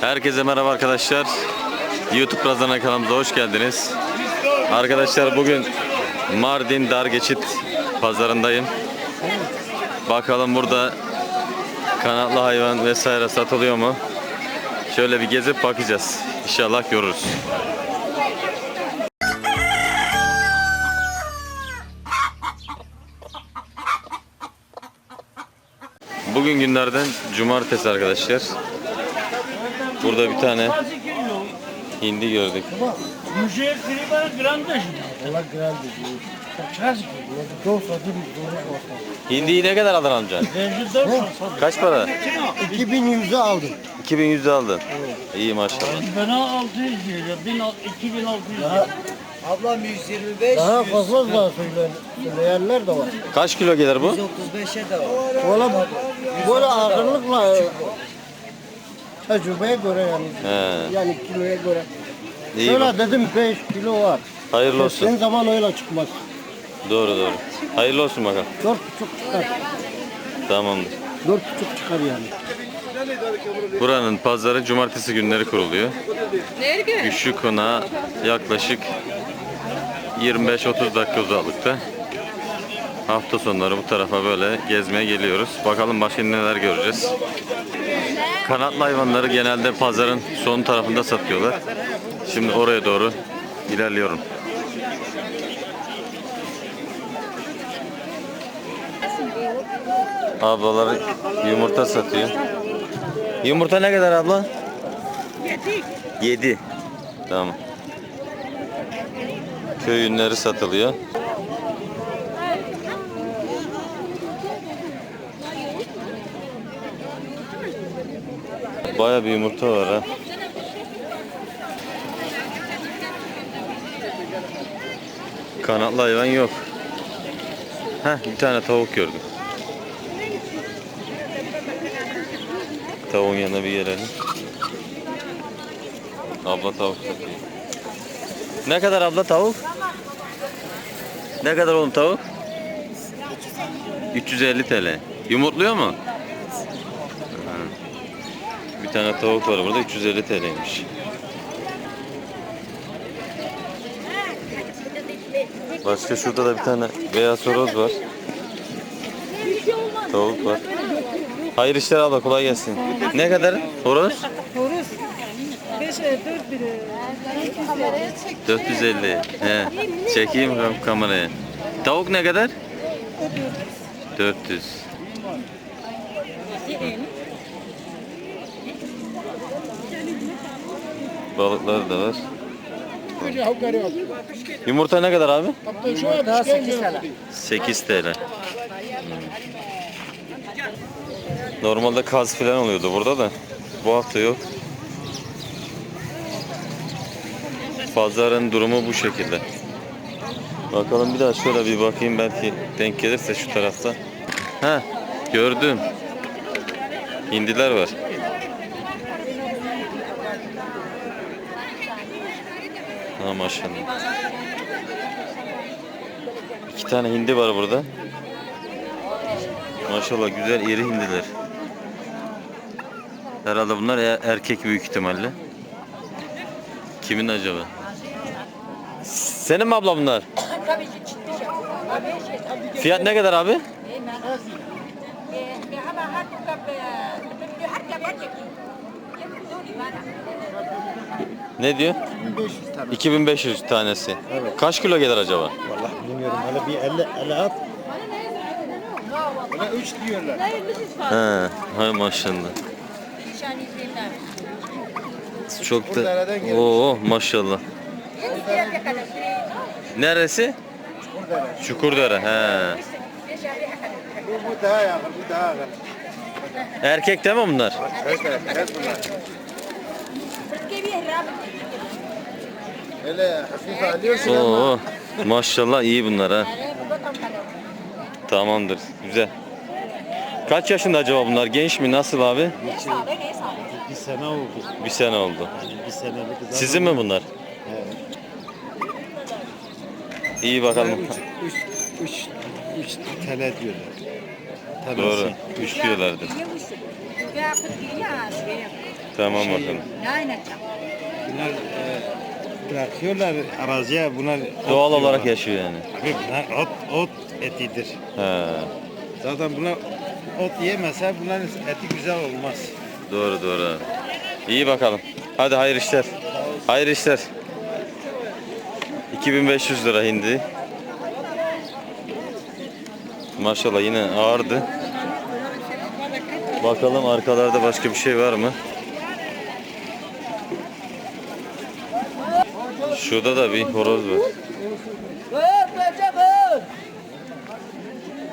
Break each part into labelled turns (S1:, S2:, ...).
S1: Herkese merhaba arkadaşlar. YouTube Razana kanalımıza hoş geldiniz. Arkadaşlar bugün Mardin Dargeçit pazarındayım. Bakalım burada kanatlı hayvan vesaire satılıyor mu? Şöyle bir gezip bakacağız. İnşallah görürüz. Bugün günlerden cumartesi arkadaşlar. Burada bir tane hindi gördük.
S2: Mužije kriba grande
S3: Ela grande.
S1: Hindiyi ne kadar aldın amca? Kaç para?
S3: 2100'e aldım.
S1: 2100 aldın. İyi maşallah.
S2: Bana 600 lira, 2600 lira.
S4: Ablam 125,
S3: Daha fazla da söyleyen, söyleyenler de var.
S1: Kaç kilo gelir bu?
S4: 135'e de var.
S3: Valla böyle ağırlıkla tecrübeye göre yani.
S1: He,
S3: Yani kiloya göre.
S1: iyi bak.
S3: Şöyle dedim 5 kilo var.
S1: Hayırlı
S3: Kestiğin
S1: olsun.
S3: zaman öyle çıkmaz.
S1: Doğru doğru. Hayırlı olsun bakalım.
S3: 4,5 çıkar.
S1: Tamamdır.
S3: 4,5 çıkar yani.
S1: Buranın pazarı cumartesi günleri kuruluyor. Güçlü konağa yaklaşık 25-30 dakika uzaklıkta. Hafta sonları bu tarafa böyle gezmeye geliyoruz. Bakalım başka neler göreceğiz. Kanatlı hayvanları genelde pazarın son tarafında satıyorlar. Şimdi oraya doğru ilerliyorum. Ablalar yumurta satıyor. Yumurta ne kadar abla? 7. 7. Tamam. Köy ürünleri satılıyor. Baya bir yumurta var ha. Kanatlı hayvan yok. Heh, bir tane tavuk gördüm. Tavuğun yanına bir gelelim. Abla tavuk satıyor. Ne kadar abla tavuk? Ne kadar oğlum tavuk? 350 TL. Yumurtluyor mu? Bir tane tavuk var burada 350 TL'ymiş. Başka şurada da bir tane beyaz horoz var. Tavuk var. Hayır işler abla kolay gelsin. Ne kadar horoz?
S5: Horus. 5 4 biri.
S1: 450. He. Çekeyim kam- kameraya. Tavuk ne kadar? 400. Balıklar da var. Yumurta ne kadar abi?
S3: Daha 8 tane.
S1: 8 TL. Normalde kaz falan oluyordu burada da. Bu hafta yok. Pazarın durumu bu şekilde. Bakalım bir daha şöyle bir bakayım belki denk gelirse şu tarafta. Ha gördüm. Hindiler var. Ha maşallah. İki tane hindi var burada. Maşallah güzel iri hindiler. Herhalde bunlar e- erkek büyük ihtimalle. Kimin acaba? Senin mi abla bunlar? Fiyat ne kadar abi? Ne diyor?
S3: 1500 tane.
S1: 2500 tanesi. Kaç kilo gelir acaba?
S3: Vallahi bilmiyorum. Hele bir 50 50 at. Hele 3 diyorlar.
S1: He, hay maşallah. Çok da Oo maşallah. Neresi? Çukurdere. He.
S3: Bu, bu daha yakın, bu daha yakın.
S1: Erkek değil mi bunlar?
S3: Evet, evet, evet bunlar. Hele hafif alıyorsun ama
S1: Oo maşallah iyi bunlar ha. Tamamdır. Güzel. Kaç yaşında acaba bunlar? Genç mi? Nasıl abi?
S3: bir sene oldu.
S1: Bir sene oldu.
S3: Bir senelik zaten.
S1: Sizin mi bunlar?
S3: Evet.
S1: İyi bakalım.
S3: 3 3 3 TL diyorlar. Tanesi.
S1: Doğru. Üç diyorlardı.
S5: Ya.
S1: Tamam bakalım.
S3: Bunlar e, bırakıyorlar araziye bunlar ot
S1: Doğal olarak
S3: yiyorlar.
S1: yaşıyor yani.
S3: Abi bunlar ot, ot etidir.
S1: He.
S3: Zaten bunlar ot yemese bunların eti güzel olmaz.
S1: Doğru doğru. İyi bakalım. Hadi hayır işler. Hayır işler. 2500 lira hindi. Maşallah yine ağırdı. Bakalım arkalarda başka bir şey var mı? Şurada da bir horoz var.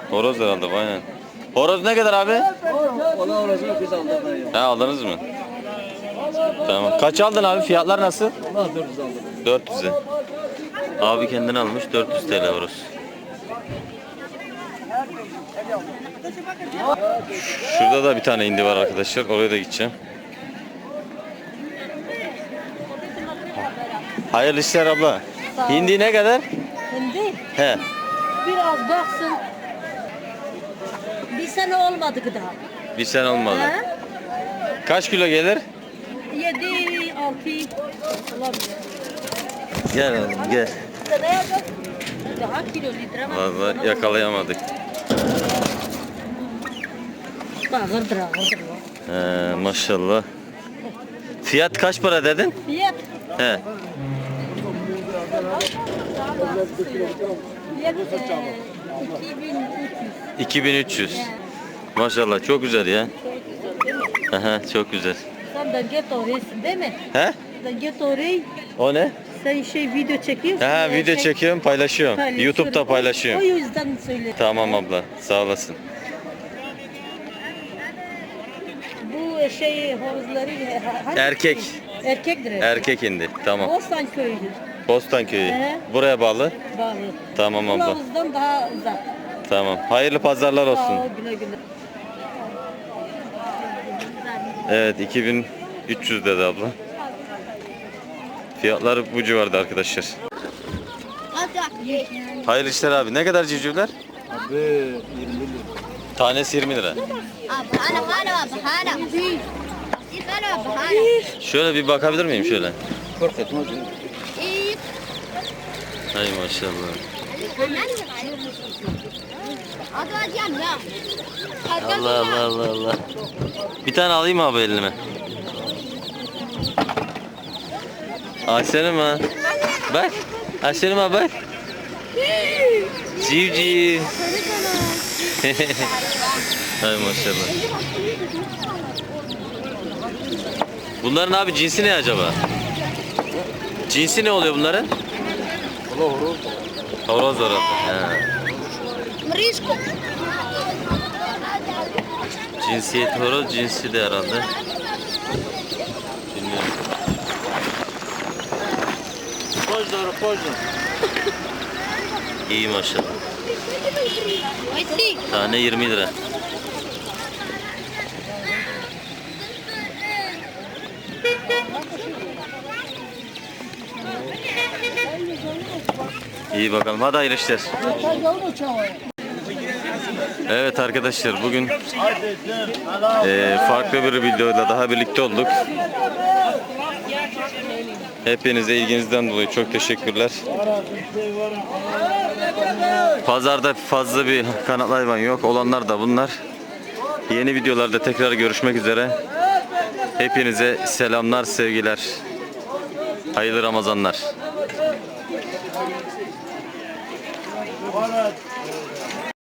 S1: Horoz herhalde aynen. Horoz ne kadar abi?
S4: Ona orasını biz aldık.
S1: Ha aldınız mı? Tamam. Kaç aldın abi? Fiyatlar nasıl?
S4: Allah 400 aldık.
S1: 400'e. Abi kendini almış 400 TL orası. Şurada da bir tane indi var arkadaşlar. Oraya da gideceğim. Hayırlı işler abla. Hindi ne kadar?
S6: Hindi
S1: He.
S6: biraz baksın. Bir sene olmadı ki daha.
S1: Bir sene olmadı.
S6: Ha?
S1: Kaç kilo gelir?
S6: Yedi, altı olabilir.
S1: Gel oğlum gel.
S6: Daha kilo litre var.
S1: Vallahi yakalayamadık.
S6: Ağırdır ağırdır.
S1: He, maşallah. Fiyat kaç para dedin?
S6: Fiyat.
S1: He.
S6: Fiyat e, 2300.
S1: 2300. Maşallah çok güzel ya. Aha, çok güzel.
S6: Sen de git oraya değil mi?
S1: He?
S6: Sen git oraya.
S1: O ne?
S6: Sen şey video çekiyorsun.
S1: Ha video
S6: şey-
S1: çekiyorum, paylaşıyorum.
S6: paylaşıyorum.
S1: YouTube'da
S6: O
S1: paylaşıyorum.
S6: yüzden söyle.
S1: Tamam abla, sağ olasın.
S6: Bu şey hangi
S1: Erkek.
S6: Erkektir. erkek.
S1: Erkek indi. Tamam.
S6: Bostan köyüdür.
S1: Bostan köyü.
S6: He.
S1: Buraya bağlı.
S6: Bağlı.
S1: Tamam abla.
S6: Kılavuzdan daha uzak.
S1: Tamam. Hayırlı pazarlar
S6: Sağ ol,
S1: olsun.
S6: güle güle.
S1: Evet 2300 dedi abla. Fiyatlar bu civarda arkadaşlar. Hayırlı işler abi. Ne kadar civcivler?
S3: Abi 20 lira.
S1: Tanesi 20 lira. Şöyle bir bakabilir miyim şöyle?
S3: Kork etmez.
S1: Hay maşallah. Allah Allah Allah Allah. Bir tane alayım abi elime. Ayşe'nim ha. Bak. Ayşe'nim ha bak. Civciv. Hay maşallah. Bunların abi cinsi ne acaba? Cinsi ne oluyor bunların?
S3: Valla horoz.
S1: Horoz. He.
S7: Mrisco.
S1: Cinsiyet horoz cinsi de herhalde. Bilmiyorum.
S3: Pozdoro, pozdoro.
S1: İyi maşallah. Tane 20 lira. İyi bakalım. Hadi hayırlı işler. Evet arkadaşlar bugün eee, farklı bir videoyla daha birlikte olduk. Hepinize ilginizden dolayı çok teşekkürler. Pazarda fazla bir kanatlı hayvan yok. Olanlar da bunlar. Yeni videolarda tekrar görüşmek üzere. Hepinize selamlar, sevgiler. Hayırlı Ramazanlar.
S3: Valla